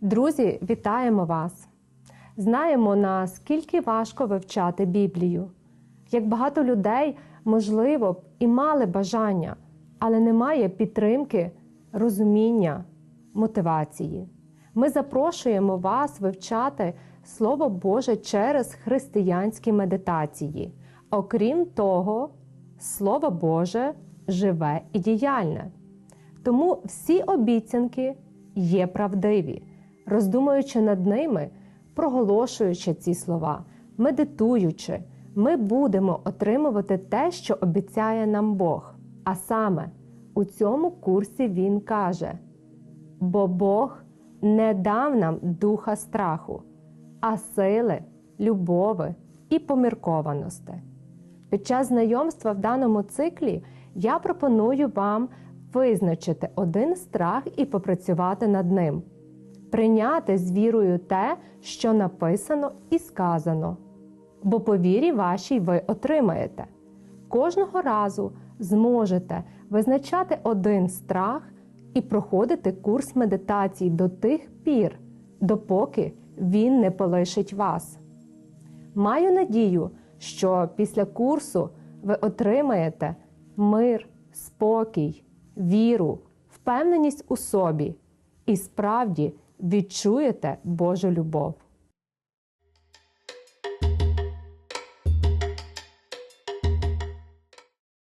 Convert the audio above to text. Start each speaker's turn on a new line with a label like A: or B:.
A: Друзі, вітаємо вас! Знаємо, наскільки важко вивчати Біблію. Як багато людей, можливо, б і мали бажання, але немає підтримки, розуміння, мотивації. Ми запрошуємо вас вивчати Слово Боже через християнські медитації. Окрім того, Слово Боже живе і діяльне. Тому всі обіцянки є правдиві, роздумуючи над ними, проголошуючи ці слова, медитуючи, ми будемо отримувати те, що обіцяє нам Бог. А саме у цьому курсі Він каже: бо Бог не дав нам духа страху, а сили, любови і поміркованості. Під час знайомства в даному циклі я пропоную вам визначити один страх і попрацювати над ним, прийняти з вірою те, що написано і сказано. Бо по вірі вашій ви отримаєте. Кожного разу зможете визначати один страх і проходити курс медитації до тих пір, допоки він не полишить вас. Маю надію, що після курсу ви отримаєте мир, спокій, віру, впевненість у собі і справді відчуєте Божу любов.